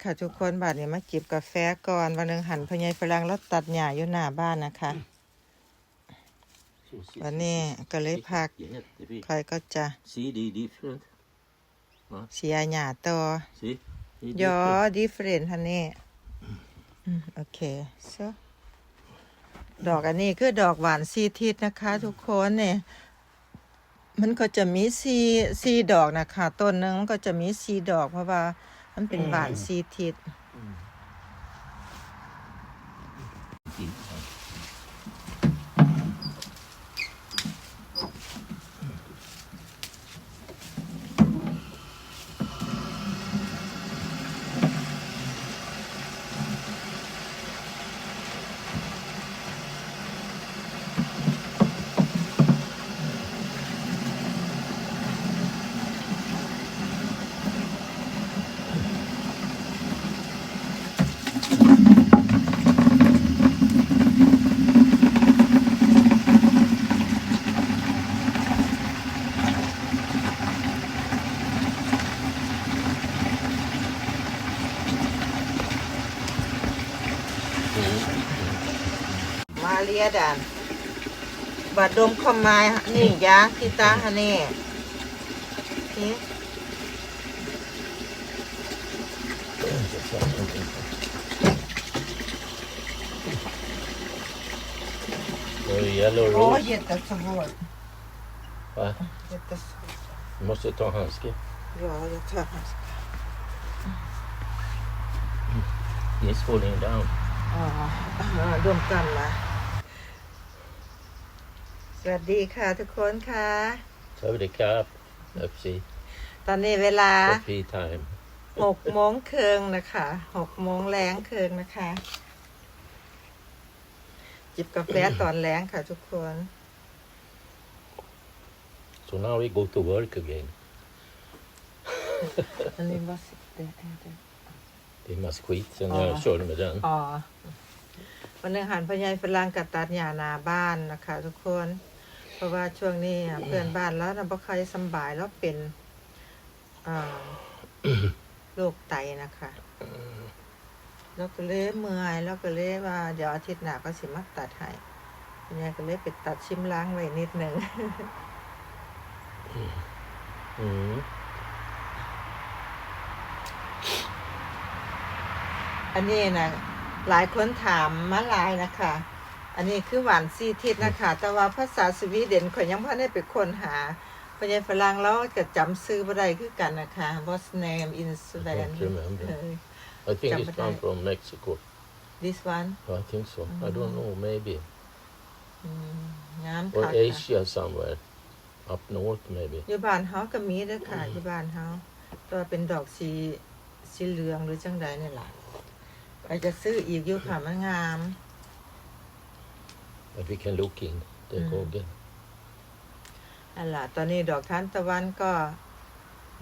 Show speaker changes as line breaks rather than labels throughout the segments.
มาค่ะทุกคนบัดนี้มาจิบกาแฟก่อนวันหนึงหันพญายฝรั่งแล้วตัดหญ้าอยู่หน้าบ้านนะคะ
So, see,
วัน
see,
นี้
see.
ก็เลยพัก
Jättefint.
คอยก็จะ
See, det är different.
เสียหญ้าต่อ
See? Det är
ยอ
different.
ดิเฟรนทันนี่อืมโอเค so ดอกอันนี้คือดอกหวานซีทิศนะคะ ทุกคนเนี่ยมันก็จะมีซีซีดอกนะคะ ต้นหนึงมันก็จะมีซีดอกเพราะว่า มันเป็นหวานซีทิศ มาเลียดันบัดดมคอมไม้นี่ยาทิตาฮะนี่นี่
Då är det yellow
โอ้
rose.
เย็ดแต่สบู่
Va?
เย็ดแต่ส
Du måste ta handske.
ยอจะเถอะ
It's falling down.
อ๋ออ่าดมกันมา สวัสดีค่ะทุกคนค่ะ
Så har vi det kapp. Öppsi.
ตอนนี้เวลา
Coffee time.
หกโมงครึ่งนะคะหกโมงแรงครึ่งนะคะ จิบกาแฟตอนแรงค่ะทุกคน
So now we go to work again.
อันนี้ว่าสิเดเด
Det är massa skit sen
Ja.
jag körde med den.
อ๋อวันหนึ่งหันพญายฝรั่งกับตัดหญ้าหนาบ้านนะคะ ทุกคน เพราะว่าช่วงนี้อะเพื่อนบ้านแล้วนะบ่ค่อยสำบายแล้วเป็นอ่าโรคไตนะคะ แล้วก็เลยเมื่อยแล้วก็เลยว่าเดี๋ยวอาทิตย์หน้าก็สิมาตัดให้พญายก็เลยไปตัดชิมล้างไว้นิดหนึ่ง
Mm.
อันนี้นะหลายคนถามมาหลายนะคะ อันนี้คือหวานซีทิศนะคะ แต่ว่าภาษาสวีเดนข่อยยังพ่ได้ไปค้นหาพญาฝรั่งแล้วก็จำซื้อบ่ได้คือกันนะคะ What's name in Sweden
can't remember.
เออ
I think it's
Jump
come
ahead.
from Mexico.
this one
I think so. I don't know. Maybe.
อืมงาม
Or
ค่ะ
Asia somewhere. Up north maybe.
อยู่บ้านเฮาก็มีเด้อค่ะอยู่บ้านเฮาตัวเป็นดอกสีสีเหลืองหรือจังใดนี่ล่ะอาจจะซื้ออีกอยู่ค่ะมันงาม
But we can look in the
Mm.
garden.
อันล่ะตอนนี้ดอกทานตะวันก็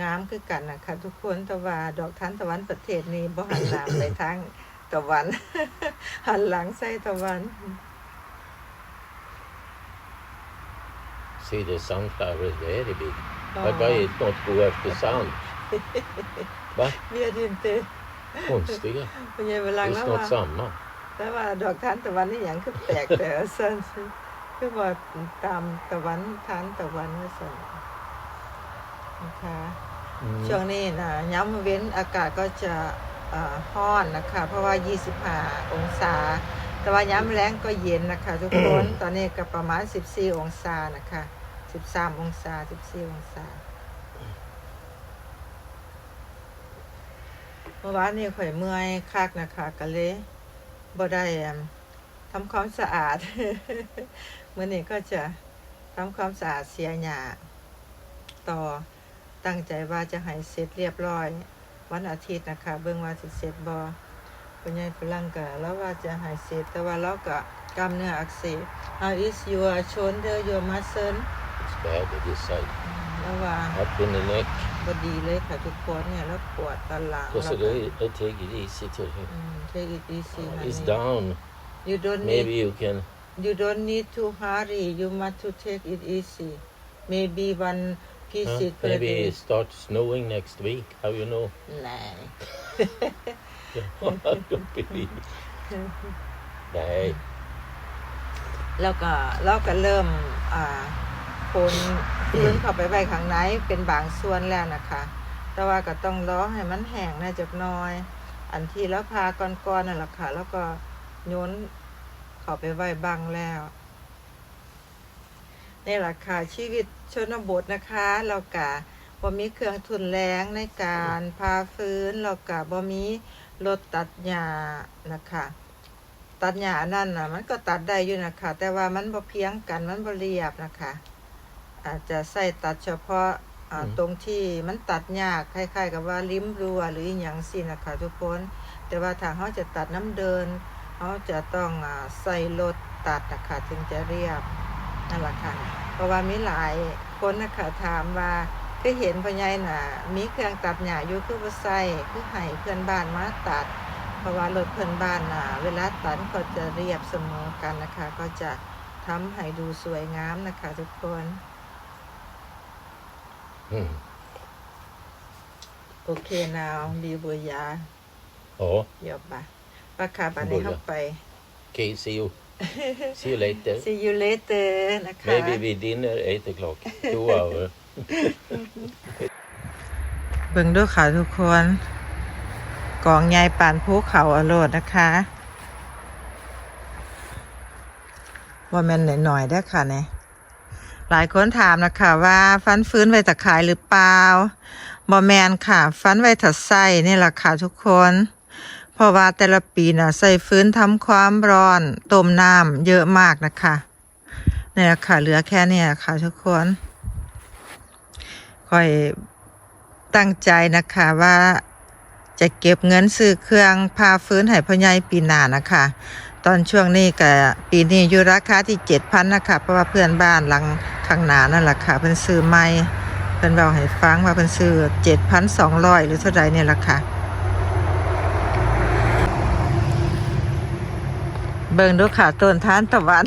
งามคือกันนะคะทุกคนแต่ว่าดอกทานตะวันประเทศนี้บ่หันหน้าไปทางตะวัน หันหลังใส่ตะวัน
See the sunflower is very big.
Ja.
But why it not go after sun? Va?
เวียดินเต
Konstiga.
เป็นยังเวลา
Det
แล้ว
är
ว่า
snart samma.
แต่ว่าดอกทานตะวันนี่หยังคือแปลกแต่ซั่นคือว่าตามตะวันทานตะวันว่าซั่นนะคะ
Mm.
ช่วงนี้นะย้ำเว้นอากาศก็จะเอ่อร้อนนะคะ เพราะว่า 25 องศา แต่ว่าย้ำแรงก็เย็นนะคะ ทุกคนตอนนี้ก็ประมาณ 14 องศานะคะ 13 องศา 14 องศาเมื่อวานนี้ข่อยเมื่อยคักนะคะก็เลย บ่ได้อั่นทำความสะอาดเมื่อนี้ก็จะทำความสะอาดเสียหญ้าต่อตั้งใจว่าจะให้เสร็จเรียบร้อย วันอาทิตย์นะคะ เบิ่งว่าสิเสร็จบ่ปัญญาฝรั่งก็แล้วว่าจะให้เสร็จแต่ว่าเราก็กล้ามเนื้ออักเสบ How is your shoulder your muscle
It's bad at this side.
แล้วว่า
Up in the neck.
บ่ดีเลยค่ะทุกคนเนี่ยแล้วปวดตอนหลัง
Just
แล้ว
a
ก็
little, I take it easy to him.
อืม take it easy
It's
honey.
down.
you don't
Maybe
need
you can.
you don't need to hurry you must to take it easy maybe one visit
Huh? Maybe
birthday
it starts snowing next week. How you know?
ไหน
I don't believe. Nej.
แล้วก็เราก็เริ่มอ่า คนพื้นเข้าไปไว้ข้างในเป็นบางส่วนแล้วนะคะ แต่ว่าก็ต้องรอให้มันแห้งนะจักหน้อย อันที่แล้วพาก้อนๆนั่นแหละค่ะ แล้วก็โยนเข้าไปไว้บางแล้วนี่แหละค่ะชีวิตชนบทนะคะ เรากะบ่มีเครื่องทุนแรงในการพาฟื้นเรากะบ่มีรถตัดหญ้านะคะตัดหญ้านั่นน่ะ มันก็ตัดได้อยู่นะคะ แต่ว่ามันบ่เพียงกันมันบ่เรียบนะคะ อาจจะใส่ตัดเฉพาะอ่า
อืม
ตรงที่มันตัดยากคล้ายๆ กับว่าริมรั้วหรืออหย่างสินะคะทุกคน แต่ว่าถ้าเขาจะตัดน้ำเดินเขาจะต้องอ่าใส่รถตัดนะคะถึงจะเรียบนั่นแหละค่ะเพราะว่ามีหลายคนนะคะถามว่าก็เห็นพ่อใหญ่น่ะ มีเครื่องตัดหญ้าอยู่คือบ่ใส่คือให้เพื่อนบ้านมาตัด เพราะว่ารถเพื่อนบ้านน่ะ เวลาตัดก็จะเรียบเสมอกันนะคะ ก็จะทำให้ดูสวยงามนะคะ ทุกคน
Mm.
โอเคนาวดีบัวยา
Ja,
เดี๋ยวปะปะค่ะบันนี้เข้าไป
okej. See you. See you later.
see you later นะคะ
Maybe we dinner 8 o'clock. Two hours.
เบิ่งด้วยค่ะทุกคน กองใหญ่ปานภูเขาอโรดนะคะ ว่าแม่นหน่อยๆได้อค่ะเนี่ย หลายคนถามนะคะว่าฟันฟื้นไวตะขายหรือเปล่าบอแมนค่ะ ฟันไวถัดไส้นี่แหละค่ะทุกคน เพราะว่าแต่ละปีน่ะใส่ฟื้นทำความร้อนต้มน้ำเยอะมากนะคะนี่แหละค่ะเหลือแค่เนี้ค่ะทุกคนค่อยตั้งใจนะคะว่าจะเก็บเงินซื้อเครื่องพาฟื้นให้พ่อใหญ่ปีหน้านะคะ ตอนช่วงนี้ก็ปีนี้อยู่ราคาที่เจ็ดพันนะคะ เพราะว่าเพื่อนบ้านหลัง ข้างหน้านั่นแหละค่ะเพิ่นซื้อใหม่เพิ่นเราให้ฟังว่าเพิ่นซื้อเจ็ดพันสองร้อยหรือเท่าใดเนี่ยแหละค่ะเบิ่งดูค่ะต้นทานตะวัน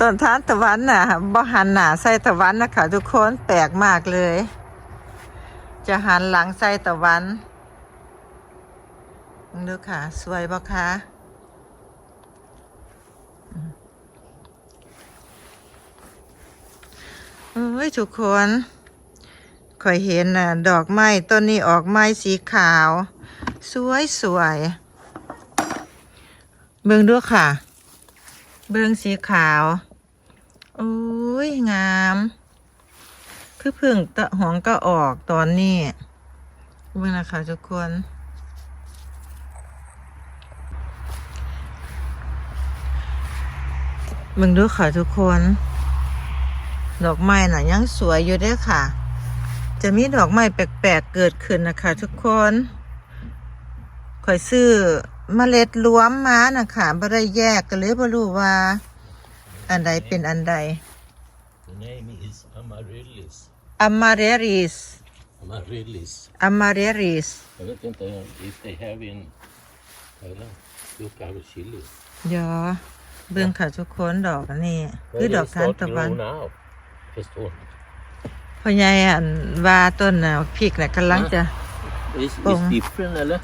ต้นทานตะวันน่ะบ่หันหน้าใส่ตะวันนะคะทุกคนแปลกมากเลย จะหันหลังใส่ตะวันดูค่ะ สวยบ่คะอืมเอ้ยทุกคนคอยเห็นน่ะ ดอกไม้ต้นนี้ออกไม้สีขาว สวยสวยเบิ่งดูค่ะ เบิ่งสีขาวโอ้ยงาม คือพึ่งตะหองก็ออกตอนนี้เบิ่งนะคะทุกคนเบิ่งดูค่ะทุกคน ดอกไม้น่ะยังสวยอยู่เด้อค่ะ จะมีดอกไม้แปลกๆเกิดขึ้นนะคะ ทุกคนข่อยซื้อเมล็ดรวมมานะคะบ่ได้แยกกันเลยบ่รู้ว่า อันใดเป็นอันใด
The name is Amaryllis.
Amaryllis
Amaryllis.
Amaryllis
Jag vet inte if they have in Thailand. Look our chili.
เดี๋ยวเบิ่งค่ะทุกคนดอกอันนี้คือ
Maybe
ดอก
it
ทาน
start
ตะวัน
grow now. Förstår.
พ่อใหญ่อันว่าต้นน่ะพริกน่ะกำลังจะ
Is
Oh.
is different eller?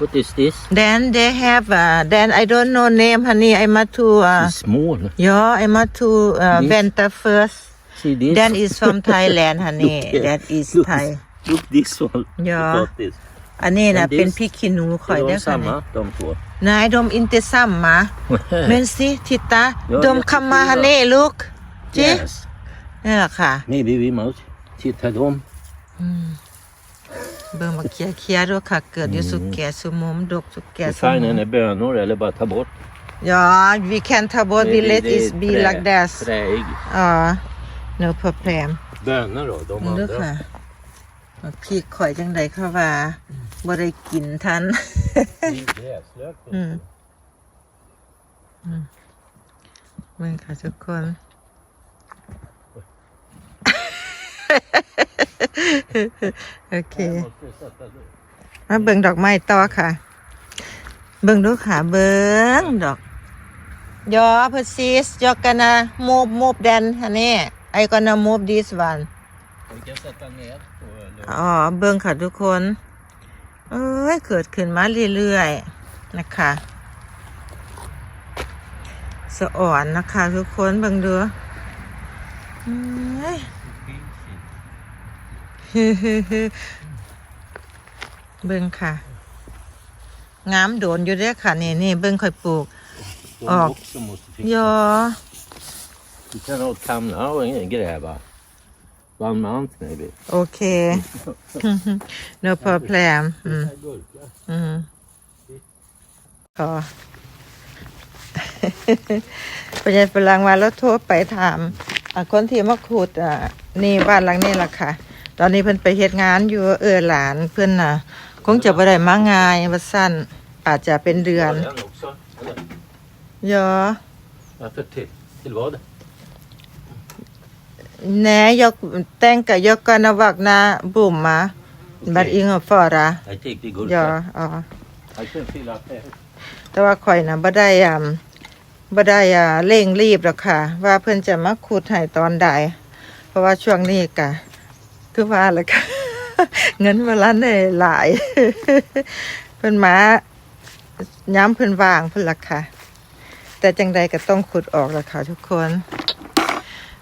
What is this?
then they have uh, then I don't know name honey I must to uh,
It's small.
yeah I must to uh,
This?
winter first
See this?
that is from Thailand honey
Look here.
that is
Look
Thai
this- Look this one.
Yeah.
Look at this.
อันนี้น่ะ
And this?
เป็นพริกขี้หนูข่อย
Är
ได้
de
อค่ะนี่
samma de två?
นายดมอินเตซัมมา เมนสิทิตา
Ja,
ดม
jag
คำมา
tycker
ฮัน
det.
นี่ลูกจิ
Yes.
นี่แหละค่ะ
Maybe we must titta dem.
เบิ่งมาเคลียร์เคลียร์ด้วยค่ะ เกิดอยู่สุกแก่สุมุมดกสุกแก่
Det
สุมุ
fina
ม
är bönor eller bara ta bort.
อย่า we can t a b o t we let it be
trä-
like that
Träig.
อ่า no problem
Bönor då, de
นี่ด้วย
andra.
ค่ะมาพี่ข่อยจังใดเข้าว่าบ่ได้กินทัน
Det är gräslök.
Mm. เบิ่งค่ะทุกคน โอเค มาเบิ่งดอกไม้ต่อค่ะ เบิ่งดูค่ะ เบิ่งดอก ยอพซีสยอกันนะโมบ
มูบแดนอั
นนี้ไอกันะมูบดิสวันอ๋อ เบิ่งค่ะทุกคน เอ้ย เกิดขึ้นมาเรื่อยๆ นะคะสะอ่อนนะคะทุกคนเบิ่งดู เอ้ยเบิ่งค่ะงามโดนอยู่เด้อค่ะนี่นี่เบิ่งค่อยปลูก
De
Ja.
också måste
ย
fixa.
อ
Du kan ha kamna och ingen gräva. One month maybe.
โอเค no problem อืม
Gurka.
อืมก็ปัญญาฝรั่งว่าแล้วโทรไปถามอะคนที่มาขุดอะนี่บ้านหลังนี้ล่ะค่ะ ตอนนี้เพิ่นไปเฮ็ดงานอยู่เออหลานเพิ่นน่ะ คงจะบ่ได้มาง่ายว่าสั้นอาจจะเป็นเดือน
Var det en också? Eller?
ยอ
Varför till? Till vad?
แหนยกแต่งกับยกกันวักนาบุ่มมาบัดอิงฟอระ
I take the
ยอ
gurka.
อ๋อ
I can fill up there.
แต่ว่าข่อยน่ะบ่ได้อ่าบ่ได้อ่าเร่งรีบหรอกค่ะ ว่าเพิ่นจะมาขุดให้ตอนใดเพราะว่าช่วงนี้กะ คือว่าแหละค่ะเงินบ่ลันได้หลาย เพิ่นมาย้ำเพิ่นวางเพิ่นล่ะค่ะ แต่จังใดก็ต้องขุดออกล่ะค่ะทุกคน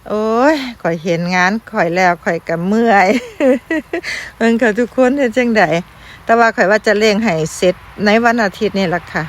โอ้ยข่อยเห็นงานข่อยแล้วข่อยก็เมื่อยเพิ่นค่ะทุกคนเฮ็ดจังใดแต่ว่าข่อยว่าจะเร่งให้เสร็จในวันอาทิตย์นี่ล่ะค่ะ